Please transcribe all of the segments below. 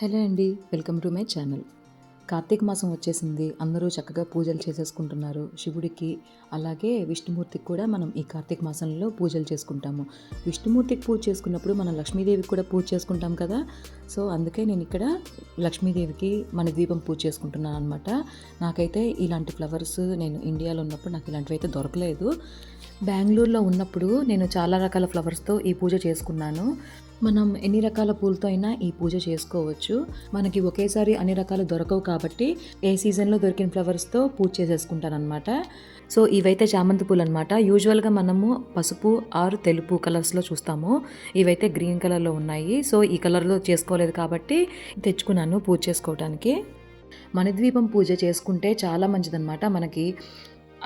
Hello అండి welcome to my channel. Karthika మాసం వచ్చేసింది అందరూ చక్కగా పూజలు చేసేసుకుంటున్నారు శివుడికి. అలాగే విష్ణుమూర్తికి కూడా మనం ఈ కార్తీక మాసంలో పూజలు చేసుకుంటాము. విష్ణుమూర్తికి పూజ చేసుకున్నప్పుడు మనం లక్ష్మీదేవికి కూడా పూజ చేసుకుంటాం కదా? సో అందుకే నేను ఇక్కడ లక్ష్మీదేవికి మన దీపం పూజ చేసుకుంటున్నాను అనమాట నాకైతే ఇలాంటి ఫ్లవర్స్ నేను ఇండియాలో ఉన్నప్పుడు నాకు ఇలాంటివి అయితే దొరకలేదు. బెంగళూరులో ఉన్నప్పుడు నేను చాలా రకాల ఫ్లవర్స్తో ఈ పూజ చేసుకున్నాను. మనం ఎన్ని రకాల పూలతో అయినా ఈ పూజ చేసుకోవచ్చు. మనకి ఒకేసారి అన్ని రకాలు దొరకవు కాబట్టి ఏ సీజన్లో దొరికిన ఫ్లవర్స్తో పూజ చేసేసుకుంటానమాట సో ఇవైతే చామంతి పూలు అనమాట యూజువల్గా మనము పసుపు ఆరు తెలుపు కలర్స్లో చూస్తాము. ఇవైతే గ్రీన్ కలర్లో ఉన్నాయి. సో ఈ కలర్లో చేసుకోలేదు కాబట్టి తెచ్చుకున్నాను పూజ చేసుకోవడానికి మణిద్వీపం పూజ చేసుకుంటే చాలా మంచిదన్నమాట. మనకి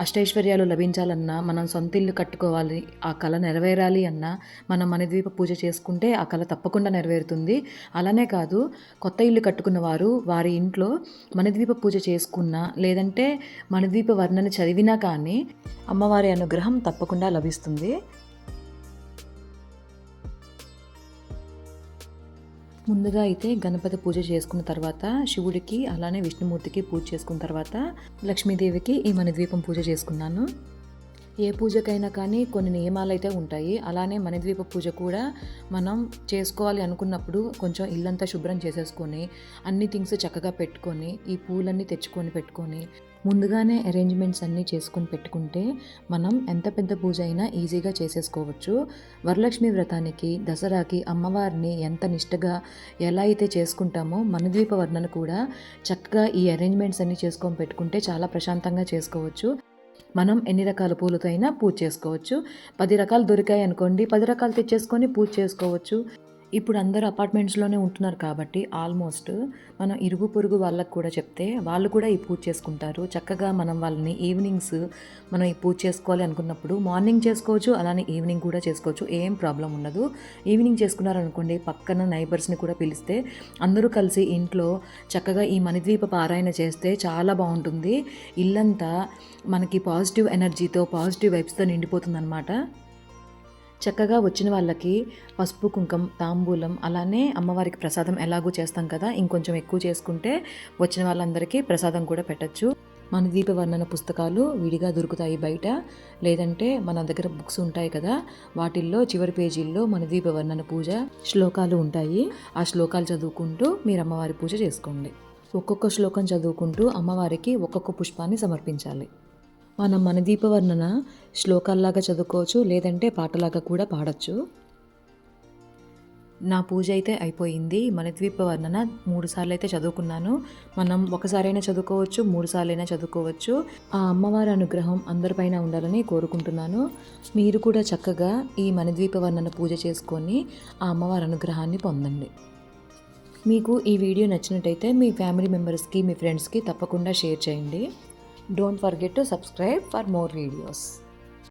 అష్టైశ్వర్యాలు లభించాలన్నా మనం సొంత ఇల్లు కట్టుకోవాలి ఆ కళ నెరవేరాలి అన్నా మనం మణిద్వీప పూజ చేసుకుంటే ఆ కళ తప్పకుండా నెరవేరుతుంది. అలానే కాదు కొత్త ఇల్లు కట్టుకున్న వారు వారి ఇంట్లో మణిద్వీప పూజ చేసుకున్నా లేదంటే మణిద్వీప వర్ణన చదివినా కానీ అమ్మవారి అనుగ్రహం తప్పకుండా లభిస్తుంది. ముందుగా అయితే గణపతి పూజ చేసుకున్న తర్వాత శివుడికి అలానే విష్ణుమూర్తికి పూజ చేసుకున్న తర్వాత లక్ష్మీదేవికి ఈ మణిద్వీపం పూజ చేసుకున్నాను. ఏ పూజకైనా కానీ కొన్ని నియమాలు అయితే ఉంటాయి. అలానే మణిద్వీప పూజ కూడా మనం చేసుకోవాలి అనుకున్నప్పుడు కొంచెం ఇల్లంతా శుభ్రం చేసేసుకొని అన్ని థింగ్స్ చక్కగా పెట్టుకొని ఈ పూలన్నీ తెచ్చుకొని పెట్టుకొని ముందుగానే అరేంజ్మెంట్స్ అన్నీ చేసుకొని పెట్టుకుంటే మనం ఎంత పెద్ద పూజ అయినా ఈజీగా చేసేసుకోవచ్చు. వరలక్ష్మి వ్రతానికి దసరాకి అమ్మవారిని ఎంత నిష్టగా ఎలా అయితే చేసుకుంటామో మణిద్వీప వర్ణన కూడా చక్కగా ఈ అరేంజ్మెంట్స్ అన్నీ చేసుకొని పెట్టుకుంటే చాలా ప్రశాంతంగా చేసుకోవచ్చు. మనం ఎన్ని రకాల పూలతో అయినా పూజ చేసుకోవచ్చు. పది రకాలు దొరికాయి అనుకోండి పది రకాలు తెచ్చేసుకొని పూజ చేసుకోవచ్చు. ఇప్పుడు అందరూ అపార్ట్మెంట్స్లోనే ఉంటున్నారు కాబట్టి ఆల్మోస్ట్ మనం ఇరుగు పొరుగు వాళ్ళకు కూడా చెప్తే వాళ్ళు కూడా ఈ పూజ చేసుకుంటారు. చక్కగా మనం వాళ్ళని ఈవినింగ్స్ మనం ఈ పూజ చేసుకోవాలి అనుకున్నప్పుడు మార్నింగ్ చేసుకోవచ్చు అలానే ఈవినింగ్ కూడా చేసుకోవచ్చు ఏం ప్రాబ్లం ఉండదు. ఈవినింగ్ చేసుకున్నారనుకోండి పక్కన నైబర్స్ని కూడా పిలిస్తే అందరూ కలిసి ఇంట్లో చక్కగా ఈ మణిద్వీప పారాయణ చేస్తే చాలా బాగుంటుంది. ఇల్లంతా మనకి పాజిటివ్ ఎనర్జీతో పాజిటివ్ వైబ్స్తో నిండిపోతుందన్నమాట. చక్కగా వచ్చిన వాళ్ళకి పసుపు కుంకం తాంబూలం అలానే అమ్మవారికి ప్రసాదం ఎలాగూ చేస్తాం కదా ఇంకొంచెం ఎక్కువ చేసుకుంటే వచ్చిన వాళ్ళందరికీ ప్రసాదం కూడా పెట్టచ్చు. మన దీపవర్ణన పుస్తకాలు విడిగా దొరుకుతాయి బయట. లేదంటే మన దగ్గర బుక్స్ ఉంటాయి కదా వాటిల్లో చివరి పేజీల్లో మన దీపవర్ణన పూజ శ్లోకాలు ఉంటాయి. ఆ శ్లోకాలు చదువుకుంటూ మీరు అమ్మవారి పూజ చేసుకోండి. ఒక్కొక్క శ్లోకం చదువుకుంటూ అమ్మవారికి ఒక్కొక్క పుష్పాన్ని సమర్పించాలి. మనం మన దీపవర్ణన శ్లోకాల్లాగా చదువుకోవచ్చు లేదంటే పాటలాగా కూడా పాడచ్చు. నా పూజ అయితే అయిపోయింది. మన ద్వీపవర్ణన మూడు సార్లు అయితే చదువుకున్నాను. మనం ఒకసారైనా చదువుకోవచ్చు మూడు సార్లైనా చదువుకోవచ్చు. ఆ అమ్మవారి అనుగ్రహం అందరిపైన ఉండాలని కోరుకుంటున్నాను. మీరు కూడా చక్కగా ఈ మనద్వీప వర్ణన పూజ చేసుకొని ఆ అమ్మవారి అనుగ్రహాన్ని పొందండి. మీకు ఈ వీడియో నచ్చినట్టయితే మీ ఫ్యామిలీ మెంబర్స్కి మీ ఫ్రెండ్స్కి తప్పకుండా షేర్ చేయండి. Don't forget to subscribe for more videos.